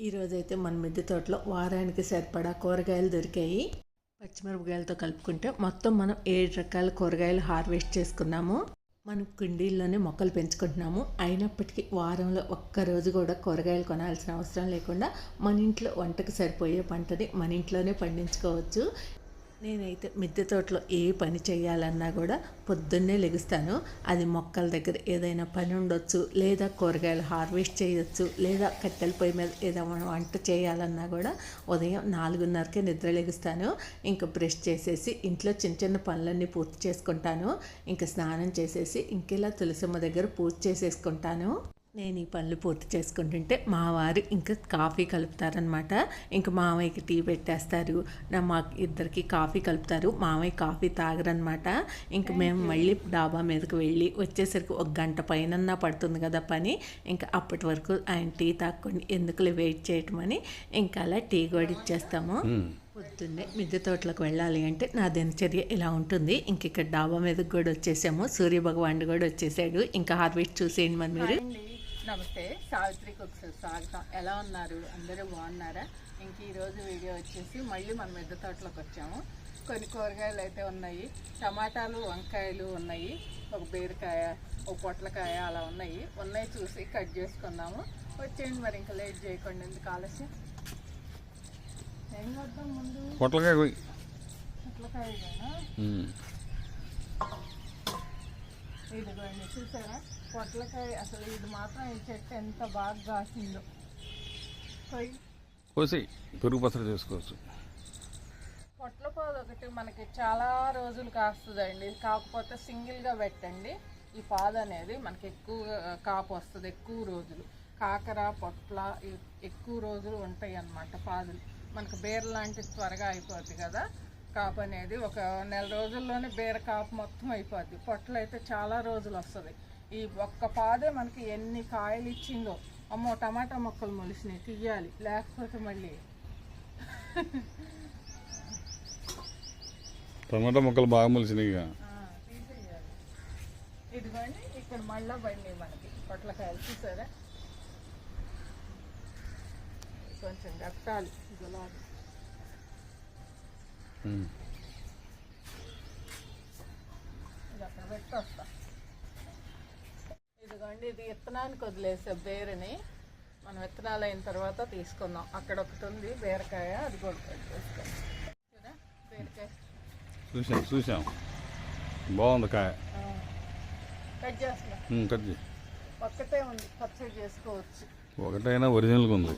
ఈరోజైతే మన మిద్దె తోటలో వారానికి సరిపడా కూరగాయలు దొరికాయి. పచ్చిమిరపకాయలతో కలుపుకుంటే మొత్తం మనం ఏడు రకాల కూరగాయలు హార్వెస్ట్ చేసుకున్నాము. మనం కుండీల్లోనే మొక్కలు పెంచుకుంటున్నాము. అయినప్పటికీ వారంలో ఒక్క రోజు కూడా కూరగాయలు కొనాల్సిన అవసరం లేకుండా మన ఇంట్లో వంటకు సరిపోయే పంటని మన ఇంట్లోనే పండించుకోవచ్చు. నేనైతే మిద్దె తోటలో ఏ పని చేయాలన్నా కూడా పొద్దున్నే లెగుస్తాను. అది మొక్కల దగ్గర ఏదైనా పని ఉండొచ్చు లేదా కూరగాయలు హార్వెస్ట్ చేయొచ్చు లేదా కట్టెల పొయ్యి మీద ఏదైనా వంట చేయాలన్నా కూడా ఉదయం నాలుగున్నరకే నిద్ర లెగుస్తాను. ఇంకా బ్రష్ చేసేసి ఇంట్లో చిన్న చిన్న పనులన్నీ పూర్తి చేసుకుంటాను. ఇంకా స్నానం చేసేసి ఇంకెలా తులసమ్మ దగ్గర పూజ చేసేసుకుంటాను. నేను ఈ పనులు పూర్తి చేసుకుంటుంటే మా వారు ఇంకా కాఫీ కలుపుతారనమాట ఇంకా మామయ్యకి టీ పెట్టేస్తారు. నా మా ఇద్దరికి కాఫీ కలుపుతారు. మామయ్య కాఫీ తాగరనమాట ఇంకా మేము మళ్ళీ డాబా మీదకి వెళ్ళి వచ్చేసరికి ఒక గంట పైన పడుతుంది కదా పని. ఇంకా అప్పటి వరకు ఆయన టీ తాక్కొని ఎందుకులే వెయిట్ చేయటం అని ఇంకా అలా టీ కూడా ఇచ్చేస్తాము. పొద్దున్నే మిద్దె తోటలకు వెళ్ళాలి అంటే నా దినచర్య ఇలా ఉంటుంది. ఇంక ఇక్కడ డాబా మీదకి కూడా వచ్చేసాము. సూర్య భగవానుడు కూడా వచ్చేసాడు. ఇంకా హార్వెస్ట్ చూసేయండి మరి మీరు. నమస్తే సావిత్రికి ఒకసారి స్వాగతం. ఎలా ఉన్నారు? అందరూ బాగున్నారా? ఇంక ఈరోజు వీడియో వచ్చేసి మళ్ళీ మన మిద్దె తోటలోకి వచ్చాము. కొన్ని కూరగాయలు అయితే ఉన్నాయి. టమాటాలు వంకాయలు ఉన్నాయి. ఒక బీరకాయ ఒక పొట్లకాయ అలా ఉన్నాయి. ఉన్నాయి చూసి కట్ చేసుకుందాము. వచ్చేయండి మరి ఇంకా లేట్ చేయకుండా. ఎందుకు ఆలస్యం? ఏం కొద్దాం ముందు? పొట్లకాయ కొయ్యి పొట్లకాయనా ఇదిగోండి చూసారా? పొట్లకాయ అసలు ఇది మాత్రం ఈ చెట్టు ఎంత బాగా కాసిందో. కోసి పెరుగు పచ్చడి చేసుకోవచ్చు. పొట్ల పాదు ఒకటి మనకి చాలా రోజులు కాస్తుందండి. కాకపోతే సింగిల్గా పెట్టండి. ఈ పాదు అనేది మనకి ఎక్కువ కాపు వస్తుంది ఎక్కువ రోజులు. కాకర పొట్ల ఎక్కువ రోజులు ఉంటాయి అన్నమాట పాదులు. మనకు బీర లాంటిది త్వరగా అయిపోద్ది కదా. కాపు అనేది ఒక నెల రోజుల్లోనే బీర కాపు మొత్తం అయిపోద్ది. పొట్లు అయితే చాలా రోజులు వస్తుంది. ఈ ఒక్క పాదే మనకి ఎన్ని కాయలు ఇచ్చిందో అమ్మో టమాటా మొక్కలు మొలిసినాయి తీయాలి. లేకపోతే మళ్ళీ టమాటా ముక్కలు బాగా మొలిసినాయి. ఇదిగోండి ఇక్కడ మళ్ళా బండి మనకి పొట్లకాయలు. చూసారా? కొంచెం గట్టాలి. గులాబీ ఉమ్. ఇది అక్కడ పెట్టి వస్తా ఇదిగోండి ఇది విత్తనానికి వదిలేసే బేరుని మనం విత్తనాలు అయిన తర్వాత తీసుకుందాం. అక్కడ ఒకటి ఉంది బీరకాయ అది కూడా కట్ చేసుకుందాం బీరకాయ. చూసాం చూసాం. బాగుంది కాయ. కట్ చేస్తున్నా. కట్ చేయి. ఒక్కటే ఉంది పచ్చడి చేసుకోవచ్చు. ఒకటైనా ఒరిజినల్గా ఉంది.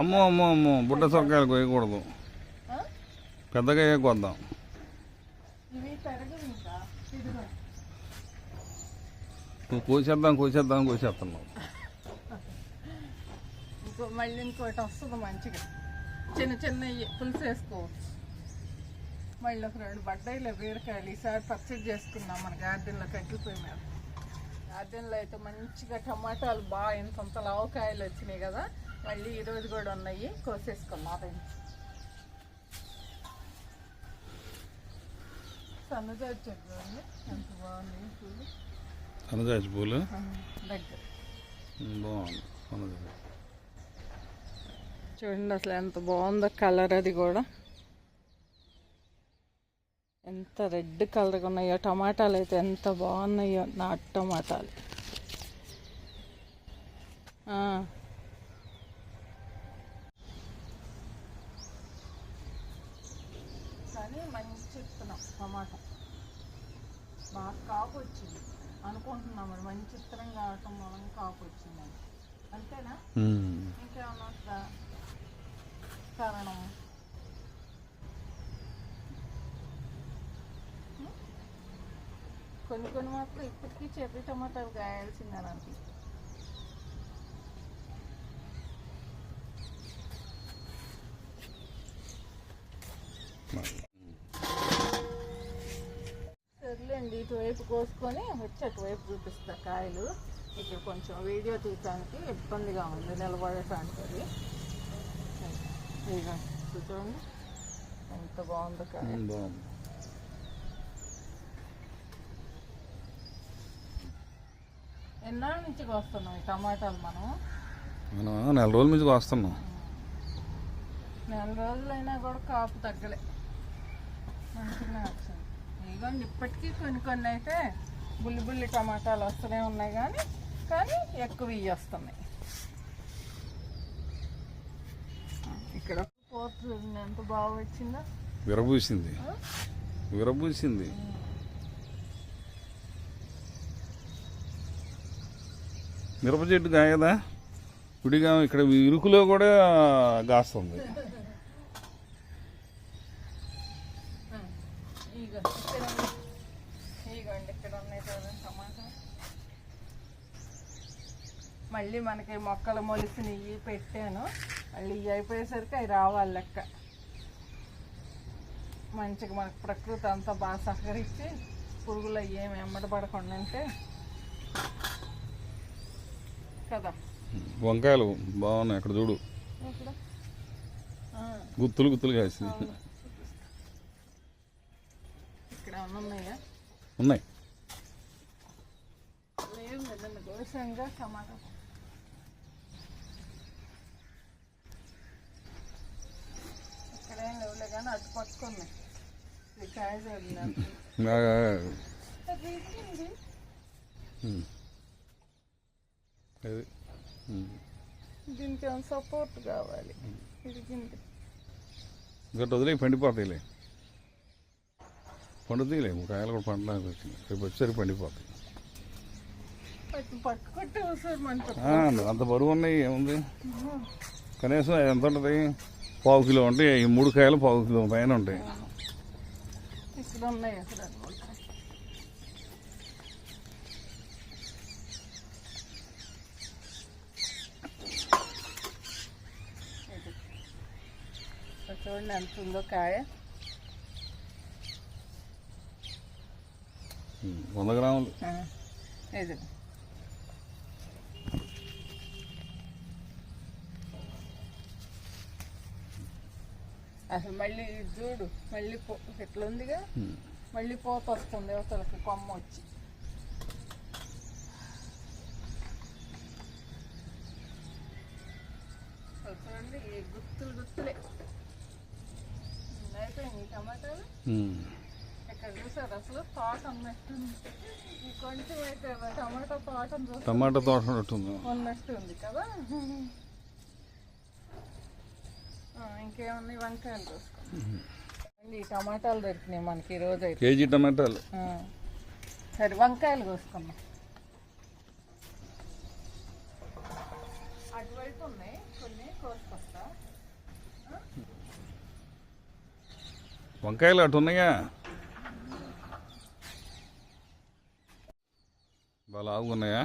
అమ్మో అమ్మో అమ్మో బుడ్డ సొరకాయలు కోయకూడదు ఆ? పెద్దగా కొద్దాం ఇవి పెరగవు ఇంకా ఇదిగో. నువ్వు కోసేద్దాం కోసేద్దాం కోసేస్తున్నావు. మళ్ళీ ఇంకోటి వస్తుంది మంచిగా. చిన్న చిన్న పులుసు వేసుకోవచ్చు మళ్ళీ ఒక రెండు బడ్డాయిలో బీరకాయలు ఈసారి పచ్చడి చేసుకున్నాం మన గార్డెన్లో కట్టిపోయి మీద గార్డెన్లో అయితే మంచిగా టమాటాలు బాగా ఇంత లావకాయలు వచ్చినాయి కదా మళ్ళీ ఈరోజు కూడా ఉన్నాయి. కోసేసుకున్నాం అదే సన్నజాజి చెట్టు ఎంత బాగుంది పూలు. సన్నజాజి పూలు? దగ్గర. బాగుంది సన్నజాజి. చూడండి అసలు ఎంత బాగుందో కలర్ అది కూడా. ఎంత రెడ్ కలర్గా ఉన్నాయో టమాటాలు అయితే ఎంత బాగున్నాయో నాటు టమాటాలు. కానీ మంచి ఇస్తున్నాం టమాటా. బాగా కాపు వచ్చింది. అనుకుంటున్నాం మరి మంచి ఇత్తనం కావటం వలన కాపు వచ్చిందని. అంతేనా. ఇంకేమన్నా కారణం? కొన్ని కొన్ని మాత్రం ఇప్పటికీ చెర్రీ టమాటాలు కాయాల్సిందని అనిపిస్తుంది సర్లేండి ఇటువైపు కోసుకొని వచ్చి అటువైపు చూపిస్తా కాయలు. ఇక్కడ కొంచెం వీడియో తీయడానికి ఇబ్బందిగా ఉంది నిలబడటానికి. అది చూడండి. ఎంత బాగుందో కాయ. బాగుంది. ఎన్నాళ్ళ నుంచి వస్తున్నాం ఈ టమాటాలు మనం? మనం నెల రోజుల నుంచి వస్తున్నాం నెల రోజులైనా కూడా కాపు తగ్గలే. మంచిగా వచ్చింది. ఇదిగోండి ఇప్పటికీ కొన్ని కొన్ని అయితే బుల్లి బుల్లి టమాటాలు వస్తూనే ఉన్నాయి కానీ కానీ ఎక్కువ ఇవి వస్తున్నాయి. ఇక్కడ పోతు ఎంత బాగా వచ్చిందో. విరబూసింది. విరబూసింది. మిరప చెట్టు కాయదా విడిగా ఇక్కడ ఇరుకులో కూడా కాస్తుంది ఇక్కడ ఉన్నాయి. మళ్ళీ మనకి మొక్కలు మొలిసినవి పెట్టాను. మళ్ళీ ఇవి అయిపోయేసరికి అవి రావాలి లెక్క. మంచిగా మనకు ప్రకృతి అంతా బాగా సహకరించి పురుగులు అవి ఏమి ఎమ్మడబడకుండా అంటే కదా. వంకాయలు బాగున్నాయి అక్కడ చూడు. గుత్తులు గుత్తులు ఏమన్నా ఉన్నాయా? ఉన్నాయి లేవు కదండి దోషంగా టమాటా ఇక్కడేం లేవులే కానీ అటు పట్టుకున్నాయి ఇది కాయ చూడండి బాగా అది. దీనికి ఏమైనా సపోర్ట్ కావాలి? ఇరిగింది ఇంకటి వదిలే పండిపోతాయిలే పండుతాయిలే కాయలు కూడా పండడానికి వచ్చింది రేపు వచ్చేసరికి పండిపోతాయి అంత బరువు ఉన్నాయి ఏముంది? కనీసం ఎంత ఉంటుంది? పావు కిలో ఉంటాయి ఈ మూడు కాయలు పావు కిలో పైన ఉంటాయి. ఇక్కడ ఉన్నాయి అసలు అనమాట చూడండి ఎంత ఉందో కాయ. వంద గ్రాములు. ఇది. అసలు మళ్ళీ చూడు మళ్ళీ పో ఇట్లా ఉందిగా. మళ్ళీ పోత వస్తుంది అవతలకి కొమ్మ వచ్చి. అసలు చూడండి ఈ గుత్తులు గుత్తులే. టమాటాలు ఉమ్. ఇక్కడ చూసారు అసలు తోట కొంచెం అయితే టమాటా చూస్తే టమాటా తోట ఉన్నట్టుంది. కదా. ఇంకేమున్నాయి వంకాయలు చూసుకోండి ఈ టమాటాలు దొరికినాయి మనకి ఈ రోజు అయితే. కేజీ టమాటాలు. సరే వంకాయలు కోసుకున్నాం అటువైపు ఉన్నాయి కొన్ని కోసుకొస్తా. వంకాయలు అటు ఉన్నాయా? బాగా ఉన్నాయా.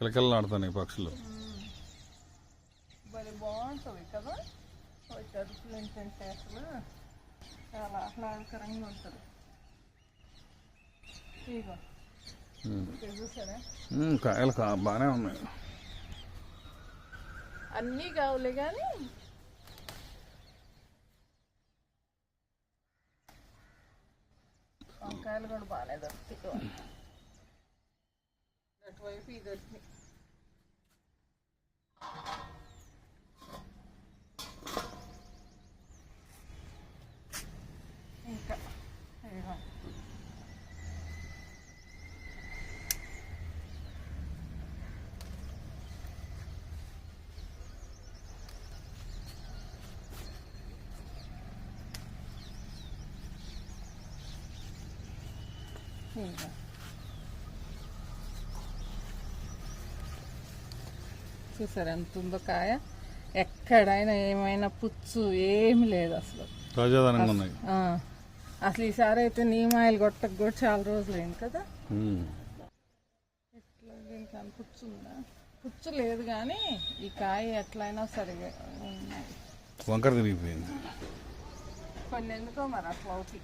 కిలకిలలు ఆడుతున్నాయి పక్షులు. బాగుంటుంది కదా? అరుపులు ఏంటంటే అసలు చాలా ఆహ్లాదకరంగా ఉంటుంది. ఇక్కడ చూసారా? కాయలు బాగానే ఉన్నాయి. అన్నీ కావులే కానీ వంకాయలు కూడా బాగానే దొరుకుతాయి. అటువైపు ఇది దొరికినాయి ఇంకా ఇదిగో. ఇదిగో. చూసారు ఎంత ఉందో కాయ? ఎక్కడైనా ఏమైనా పుచ్చు ఏమి లేదు అసలు. అసలు ఈసారి అయితే నీమాయిలు కొట్టకు కూడా చాలా రోజులైంది కదా. ఎట్లా దీనికి పుచ్చు ఉందా? పుచ్చు లేదు కానీ ఈ కాయ ఎట్లయినా సరిగా ఉన్నాయి. వంకర తిరిగిపోయింది. కొన్ని ఎందుకో మరి అట్లా అవుతాయి.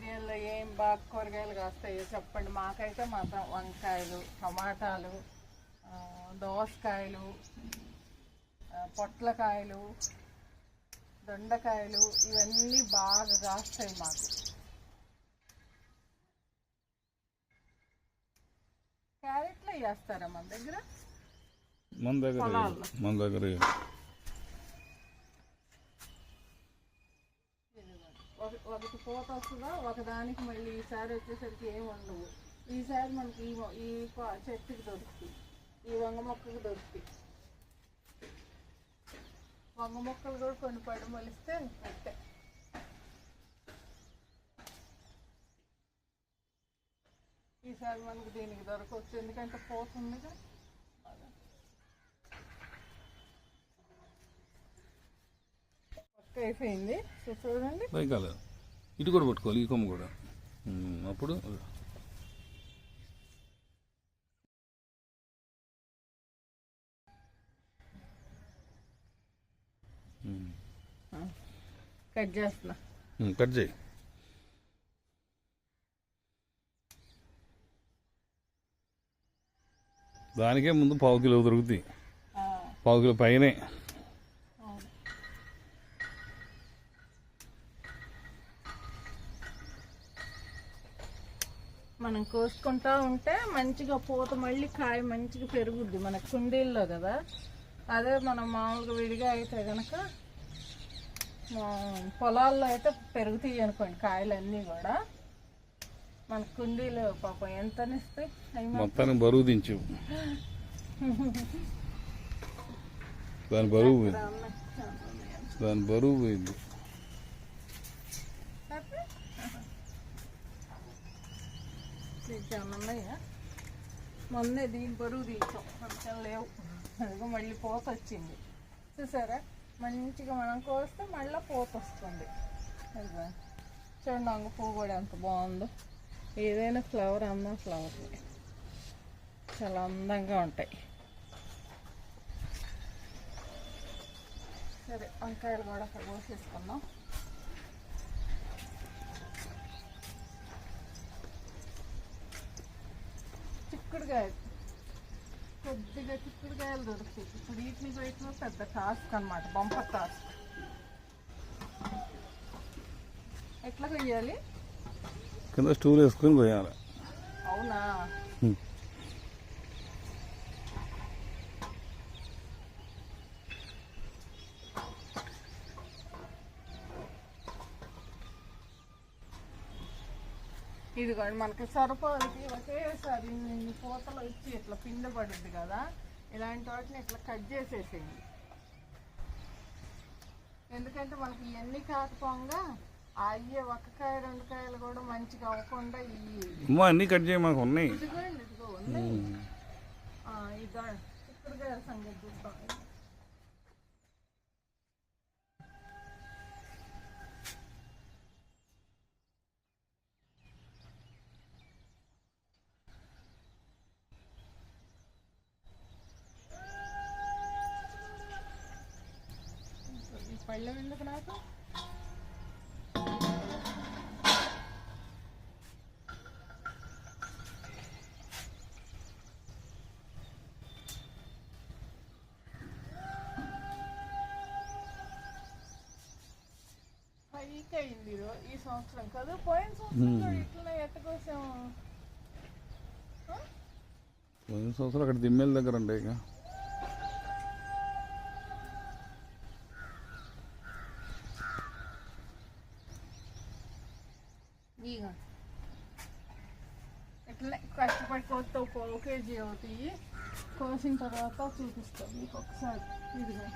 నెలలో ఏం బాగా కూరగాయలు కాస్తాయో చెప్పండి. మాకైతే మాత్రం వంకాయలు టమాటాలు దోసకాయలు పొట్లకాయలు దొండకాయలు ఇవన్నీ బాగా కాస్తాయి మాకు. క్యారెట్లు వేస్తారా మన దగ్గర? మన దగ్గర. మన దగ్గర ఒక- ఒకటి పూత ఒకదానికి మళ్ళీ ఈసారి వచ్చేసరికి ఏమి ఉండవు. ఈసారి మనకి ఈ ఈ చెట్టుకి దొరుకుతాయి. ఈ వంగ మొక్కకు దొరుకుతాయి. వంగ మొక్కలు కూడా కొన్ని పడి మొలిస్తే అంతే ఈసారి మనకి దీనికి దొరకవచ్చు ఎందుకంటే పోతుందిగా పక్క అయిపోయింది. చూడండి. ఇటు కూడా పట్టుకోవాలి ఈ కొమ్మ కూడా. అప్పుడు కట్ చేస్తున్నా. కట్ చేయి. దానికే ముందు పావు కిలో దొరుకుతాయి. పావు కిలో పైనే. మనం కోసుకుంటా ఉంటే మంచిగా పూత మళ్ళీ కాయ మంచిగా పెరుగుద్ది మన కుండీల్లో కదా. అదే మనం మామూలుగా విడిగా అయితే కనుక పొలాల్లో అయితే పెరుగుతాయి అనుకోండి కాయలన్నీ కూడా. మన కుండీలో పాపం మాత్రం మొత్తానికి బరువు దించు దాని బరువు. దాని బరువు పోయింది. నీకు అన్నయ్య ఉన్నాయా మొన్నే దీని బరువు తీసాం. కొంచెం లేవు. అదిగో మళ్ళీ పోత వచ్చింది. చూసారా? మంచిగా మనం కోస్తే మళ్ళీ పోత వస్తుంది. అదిగో. చూడండి అంగ పువ్వు కూడా ఎంత బాగుందో. ఏదైనా ఫ్లవర్ అందం ఫ్లవర్ చాలా అందంగా ఉంటాయి. సరే వంకాయలు కూడా అక్కడ కోసేసుకుందాం. చిక్కుడుకాయలు కొద్దిగా చిక్కుడుకాయలు దొరుకుతాయి. ఇప్పుడు వీటిని పెట్టిన పెద్ద టాస్క్ అన్నమాట బంపర్ టాస్క్. ఎట్లా కొయ్యాలి? కింద స్టూల్ వేసుకొని పోయాలి అవునా? ఇదిగోండి మనకి సరిపోదికి ఒకేసారి ఇన్ని పూతలు ఇచ్చి ఇట్లా పిండి పడుద్ది కదా ఇలాంటి వాటిని ఇట్లా కట్ చేసేసేయండి ఎందుకంటే మనకి ఇవన్నీ కాకపోగా అయ్యే ఒక కాయ రెండు కాయలు కూడా మంచిగా అవ్వకుండా అమ్మా అన్నీ కట్ చేయి మాకు ఉన్నాయి. ఇదిగోండి ఇదిగో ఉన్నాయి. ఆ, ఇదా చిక్కుడుకాయ సంగతి చూద్దాం. పైకి అయింది ఈ సంవత్సరం కదా పోయిన సంవత్సరం కూడా ఇట్లనే ఎట్టకోసం పోయిన సంవత్సరం అక్కడ దిమ్మేల దగ్గర ఉండే ఇక. ఇట్లనే కష్టపడి కొత్త పావు కేజీ అవుతాయి కోసిన తర్వాత చూపిస్తాం మీకు ఒకసారి. ఇదిగో.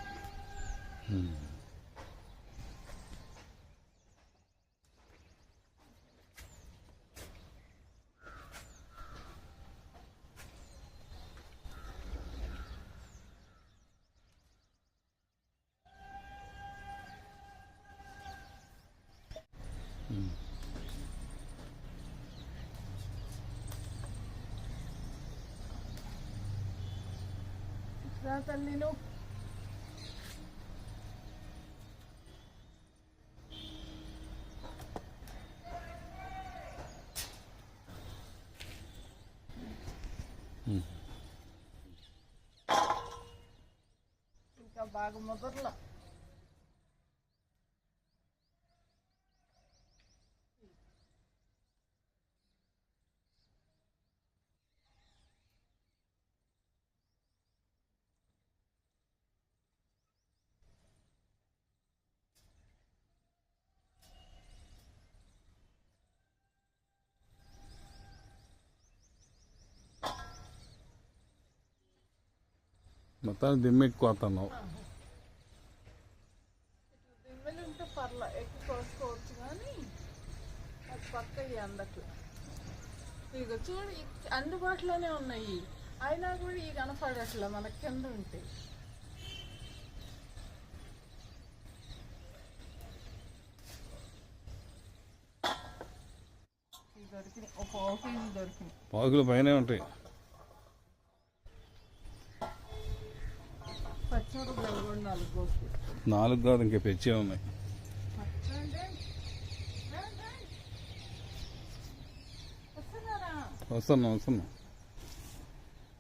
لا تمنوا ఇంకా బాగా ముదరలా మొత్తానికి దిమ్మ ఎక్కువ వస్తున్నావు దిమ్మలు ఉంటే పర్లా ఎక్కువ కోసుకోవచ్చు కానీ అది పక్క ఇక చూడు అందుబాటులోనే ఉన్నాయి. అయినా కూడా ఈ కనపడట్లే మన కింద ఉంటాయి ఇవి దొరికినాయి ఒక పావు కేజీ దొరికినాయి. పావు కిలో పైనే ఉంటాయి. నాలుగు కాదు ఇంకా పెచ్చే ఉన్నాయి. వస్తున్నా వస్తున్నా.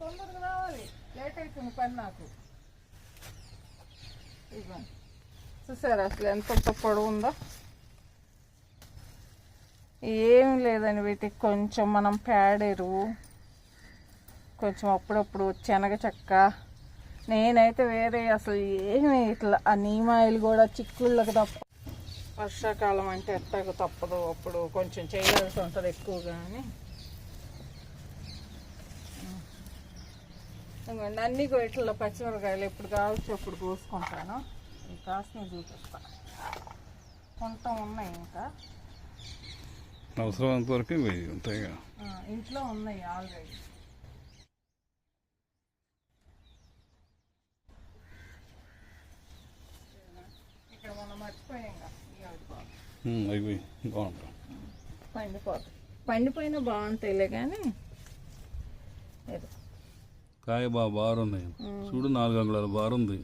తొందరగా రావాలి లేట్ అవుతుంది పని నాకు చూసారా అసలు ఎంత పొడవు ఉందో? ఏం లేదండి వీటికి కొంచెం మనం పేడ ఎరువు కొంచెం అప్పుడప్పుడు శనగ చెక్క నేనైతే వేరే అసలు ఏమి ఇట్లా ఆ నీమాయిలు కూడా చిక్కుళ్ళకి తప్ప. వర్షాకాలం అంటే ఎట్టకు తప్పదు అప్పుడు కొంచెం చేయాల్సి ఉంటుంది ఎక్కువగా అని. అన్ని ఇట్లా పచ్చిమిరకాయలు ఎప్పుడు కావాల్సి అప్పుడు కోసుకుంటాను. ఈ కాసిన చూపిస్తా. కొంత ఉన్నాయి ఇంకా. అవసరమైనంత వరకు ఇవి ఉంటాయి ఇంట్లో ఉన్నాయి ఆల్రెడీ ఇక్కడ మనం మర్చిపోయాం కదా ఇవి ఆడుకోవాలి. ఉమ్, అవి బాగుంటాయి పండిపోతాయి పండిపోయినా బాగుంటాయిలే కానీ కాయ బాగా బారుంది చూడు నాలుగు అంగుళాలు బారుంది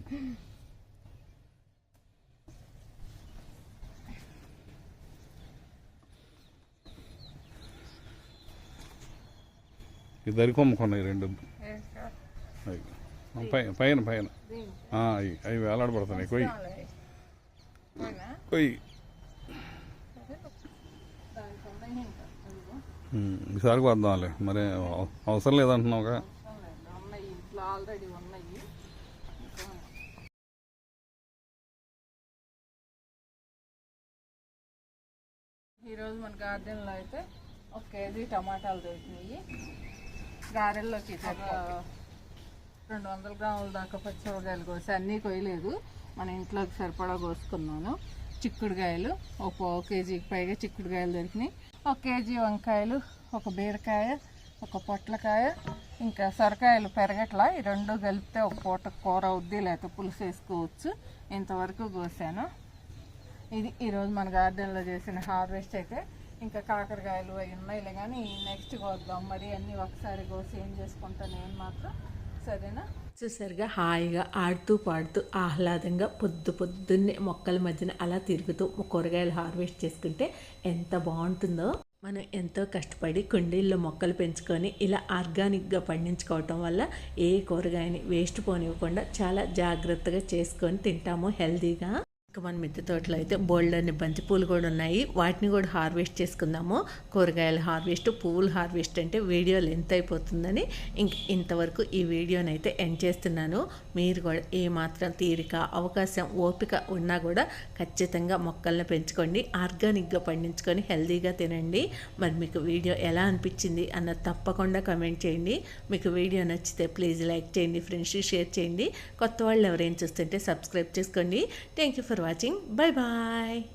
ఇద్దరికి కొమ్ముకున్నాయి రెండు. పైన పైన అవి అవి వేలాడబడుతున్నాయి కొయ్యి. అదిగో. ఉమ్, ఈసారికి వద్దాంలే మరి అవ- అవసరం లేదంటున్నావుగా. అవునండి, ఉన్నాయి ఇంట్లో ఆల్రెడీ ఉన్నాయి ఈరోజు మన గార్డెన్లో అయితే ఒక కేజీ టమాటాలు దొరికినాయి. గారెల్లోకి రెండు వందల గ్రాముల దాకా పచ్చిమిరకాయలు కోసి అన్నీ కొయ్యలేదు. మన ఇంట్లోకి సరిపడా కోసుకున్నాను. చిక్కుడుకాయలు ఒక పావు కేజీకి పైగా చిక్కుడుకాయలు దొరికినాయి. ఒక కేజీ వంకాయలు ఒక బీరకాయ ఒక పొట్లకాయ ఇంకా సొరకాయలు పెరగట్లా. ఈ రెండు కలిపితే ఒక పూట కూర అవుద్ది లేకపోతే పులుసు వేసుకోవచ్చు. ఇంతవరకు కోసాను. ఇది ఈరోజు మన గార్డెన్లో చేసిన హార్వెస్ట్ అయితే. ఇంకా కాకరకాయలు అవి ఉన్నాయిలే కానీ నెక్స్ట్ కోద్దాం. మరి అన్నీ ఒకసారి కోసి ఏం చేసుకుంటాను నేను మాత్రం సరేనా? చూసారుగా హాయిగా ఆడుతూ పాడుతూ ఆహ్లాదంగా పొద్దు పొద్దున్నే మొక్కల మధ్యన అలా తిరుగుతూ కూరగాయలు హార్వెస్ట్ చేసుకుంటే ఎంత బాగుంటుందో. మనం ఎంతో కష్టపడి కుండీల్లో మొక్కలు పెంచుకొని ఇలా ఆర్గానిక్గా పండించుకోవటం వల్ల ఏ కూరగాయని వేస్ట్ పోనివ్వకుండా చాలా జాగ్రత్తగా చేసుకొని తింటాము హెల్తీగా. ఇంకా మన మిద్దె తోటలో అయితే బోల్డ్ అనే బంతి పూలు కూడా ఉన్నాయి. వాటిని కూడా హార్వెస్ట్ చేసుకుందాము. కూరగాయల హార్వెస్ట్ పువ్వులు హార్వెస్ట్ అంటే వీడియో లెంత్ అయిపోతుందని ఇంక ఇంతవరకు ఈ వీడియోని అయితే ఎండ్ చేస్తున్నాను. మీరు కూడా ఏ మాత్రం తీరిక అవకాశం ఓపిక ఉన్నా కూడా ఖచ్చితంగా మొక్కల్ని పెంచుకోండి. ఆర్గానిక్గా పండించుకొని హెల్తీగా తినండి. మరి మీకు వీడియో ఎలా అనిపించింది అన్నది తప్పకుండా కమెంట్ చేయండి. మీకు వీడియో నచ్చితే ప్లీజ్ లైక్ చేయండి ఫ్రెండ్స్కి షేర్ చేయండి. కొత్త వాళ్ళు ఎవరైనా చూస్తుంటే సబ్స్క్రైబ్ చేసుకోండి. Thank you for watching. Bye bye.